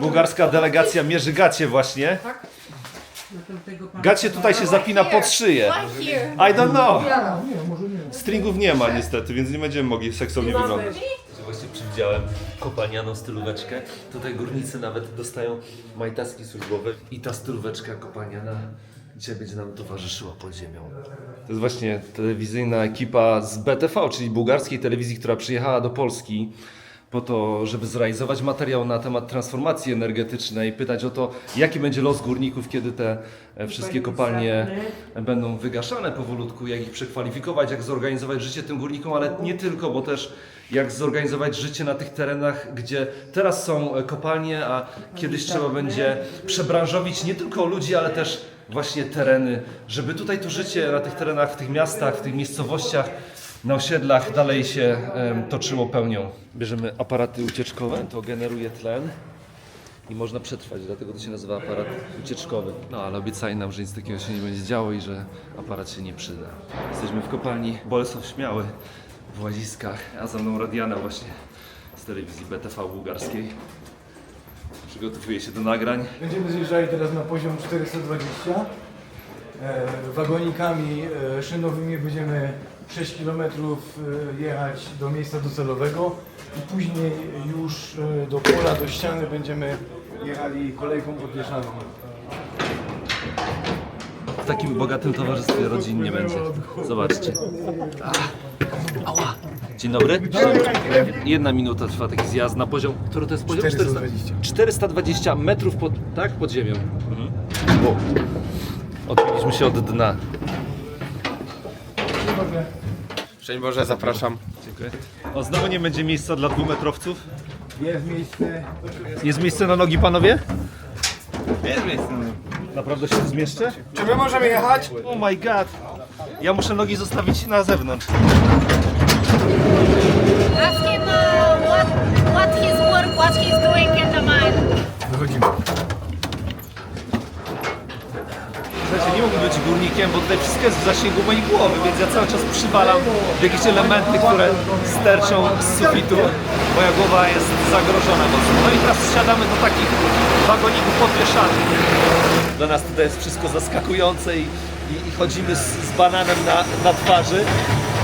bułgarska delegacja mierzy gacie właśnie. Gacie tutaj się zapina pod szyję. I don't know. Stringów nie ma niestety, więc nie będziemy mogli seksownie wyglądać. Właśnie przewidziałem kopalnianą stylóweczkę. Tutaj górnicy nawet dostają majtaski służbowe i ta stylóweczka kopalniana dzisiaj będzie nam towarzyszyła pod ziemią. To jest właśnie telewizyjna ekipa z BTV, czyli bułgarskiej telewizji, która przyjechała do Polski po to, żeby zrealizować materiał na temat transformacji energetycznej, pytać o to, jaki będzie los górników, kiedy te e, wszystkie kopalnie będą wygaszane powolutku, jak ich przekwalifikować, jak zorganizować życie tym górnikom, ale nie tylko, bo też jak zorganizować życie na tych terenach, gdzie teraz są e, kopalnie, a kiedyś trzeba będzie przebranżowić nie tylko ludzi, ale też właśnie tereny, żeby tutaj to życie na tych terenach, w tych miastach, w tych miejscowościach na osiedlach dalej się toczyło pełnią. Bierzemy aparaty ucieczkowe, to generuje tlen i można przetrwać, dlatego to się nazywa aparat ucieczkowy. No ale obiecali nam, że nic takiego się nie będzie działo i że aparat się nie przyda. Jesteśmy w kopalni Bolesław Śmiały w Łaziskach, a za mną Radiana właśnie z telewizji BTV bułgarskiej. Przygotowuje się do nagrań. Będziemy zjeżdżali teraz na poziom 420. E, wagonikami e, szynowymi będziemy 6 km jechać do miejsca docelowego i później już e, do pola, do ściany będziemy jechali kolejką podwieszaną. W takim bogatym towarzystwie rodzin nie będzie. Zobaczcie. Ała. Dzień dobry. Jedna minuta trwa taki zjazd na poziom. Który to jest poziom? 420. 420 metrów pod, tak? pod ziemią. Wow. Odbiliśmy się od dna. Szczęść Boże, zapraszam. Dziękuję. O, znowu nie będzie miejsca dla dwumetrowców. Jest miejsce. Jest miejsce na nogi, panowie? Jest miejsce. Naprawdę się zmieszczę? Czy my możemy jechać? Oh my god. Ja muszę nogi zostawić na zewnątrz. Ask him uh, what what his work, what he's doing in the mine. Wychodzimy. Słuchajcie, nie bo tutaj wszystko jest w zasięgu mojej głowy, więc ja cały czas przywalam jakieś elementy, które sterczą z sufitu. Moja głowa jest zagrożona mocno. No i teraz wsiadamy do takich wagoników podwieszanych. Dla nas tutaj jest wszystko zaskakujące i, i, i chodzimy z, z bananem na, na twarzy,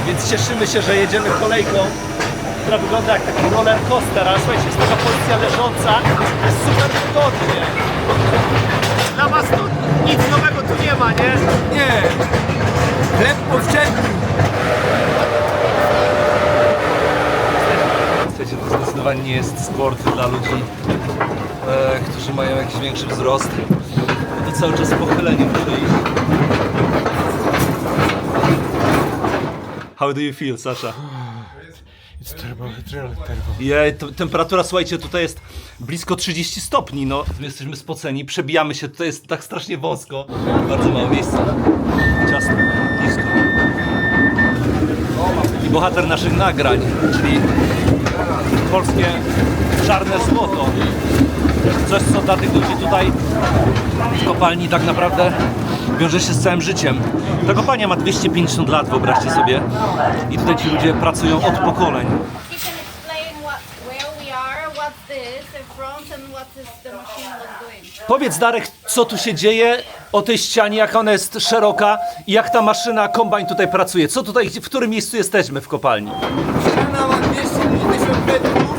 więc cieszymy się, że jedziemy kolejką, która wygląda jak taki roller coaster, ale słuchajcie, jest taka pozycja leżąca, jest super wygodnie. Dla was tu nic nowego tu nie ma, nie? Nie! Chleb powszedni! Słuchajcie, to zdecydowanie nie jest sport dla ludzi, e, którzy mają jakiś większy wzrost. Bo to cały czas pochylenie w szyi. How do you feel, Sasha? It's terrible, it's really terrible. Je, to, temperatura, słuchajcie, tutaj jest blisko 30 stopni, no. My jesteśmy spoceni, przebijamy się, tutaj jest tak strasznie wąsko. Bardzo mało miejsca. Ciasno, blisko. I bohater naszych nagrań, czyli polskie czarne złoto. Coś, co dla tych ludzi tutaj w kopalni tak naprawdę wiąże się z całym życiem. Ta kopalnia ma 250 lat, wyobraźcie sobie. I tutaj ci ludzie pracują od pokoleń. Powiedz Darek, co tu się dzieje o tej ścianie, jak ona jest szeroka i jak ta maszyna kombajn tutaj pracuje. Co tutaj, w którym miejscu jesteśmy w kopalni? Ściana ma 250 metrów.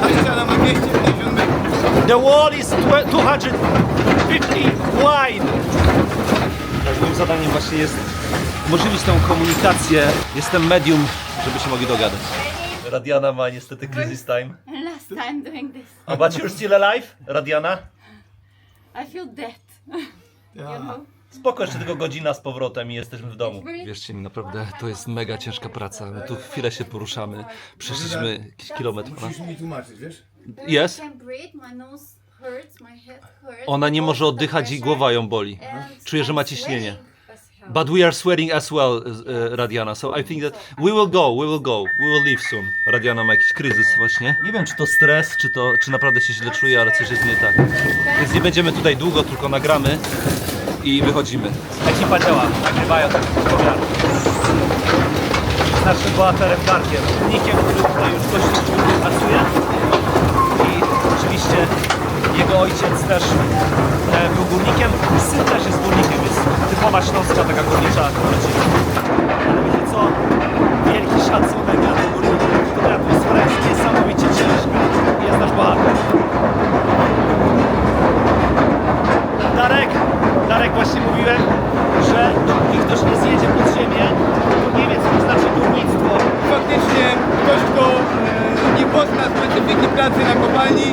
Ta ściana ma 250 metrów. The wall is twe- 250 wide. Moim zadaniem właśnie jest umożliwić tą komunikację. Jestem medium, żeby się mogli dogadać. Radiana ma niestety crisis time. Last time doing this, Oh, but you're still alive, Radiana? I feel dead. You know? Spoko, jeszcze tylko godzina z powrotem i jesteśmy w domu. Wierzcie mi, naprawdę to jest mega ciężka praca. My tu chwilę się poruszamy. Przeszliśmy jakiś kilometr. Musisz mi tłumaczyć, wiesz? Jest? I can't breathe, my nose hurts, my head hurts. Ona nie może oddychać i głowa ją boli. and Czuje, że ma ciśnienie. But we are sweating as well, uh, Radiana, so I think that we will go, we will go, we will leave soon. Radiana ma jakiś kryzys właśnie. Nie wiem, czy to stres, czy to, czy naprawdę się źle czuje, ale coś jest nie tak. Więc nie będziemy tutaj długo, tylko nagramy i wychodzimy. Ekipa działa, nagrywają program. Z naszym bohaterem Darkiem, nikiem, który tutaj już długo pracuje. I oczywiście ojciec też e, był górnikiem, syn też jest górnikiem, więc typowa śląska taka górnicza rodzina. Ale wiecie co? Wielki szacunek dla tych górników. Tutaj atmosfera jest niesamowicie ciężka. Jest nasz bohater. Darek, Darek właśnie mówiłem, że dopóki ktoś nie zjedzie pod ziemię, to nie wie co to znaczy górnictwo. faktycznie ktoś, kto e, nie pozna specyfiki pracy na kopalni,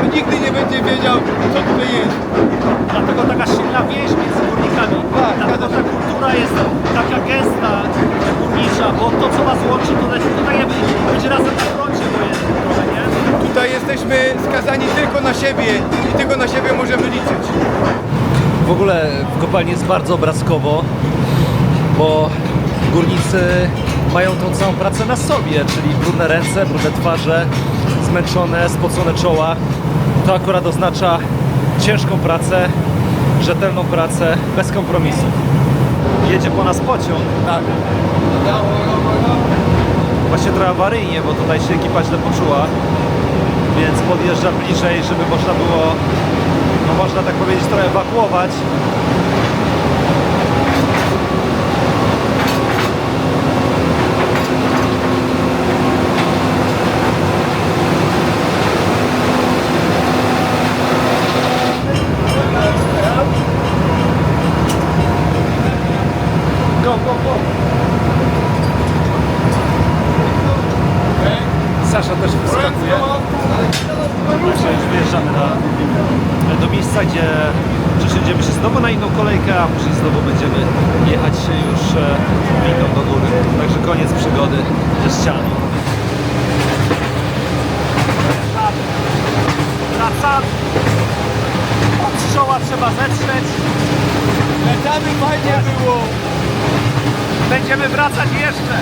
to nigdy nie będzie wiedział, co tutaj jest. Dlatego taka silna więź między górnikami. Tak, Dlatego ta kultura jest taka gęsta, górnicza, bo to co was łączy to, to tak jakby być razem na froncie wojennym trochę, nie? Tutaj jesteśmy skazani tylko na siebie i tylko na siebie możemy liczyć. W ogóle w kopalni jest bardzo obrazkowo, bo górnicy mają tą całą pracę na sobie, czyli brudne ręce, brudne twarze, zmęczone, spocone czoła. To akurat oznacza ciężką pracę, rzetelną pracę, bez kompromisów. Jedzie po nas pociąg. Tak. Właśnie trochę awaryjnie, bo tutaj się ekipa źle poczuła, więc podjeżdża bliżej, żeby można było no można tak powiedzieć, trochę ewakuować. Go, go, go! Sasza też wyskakuje. Na, do miejsca, gdzie przesiądziemy się znowu na inną kolejkę, a później znowu będziemy jechać już e, windą do góry. Także koniec przygody ze ścianą. Wracamy. Od czoła trzeba zetrzeć. Lecamy, fajnie było. Będziemy wracać jeszcze.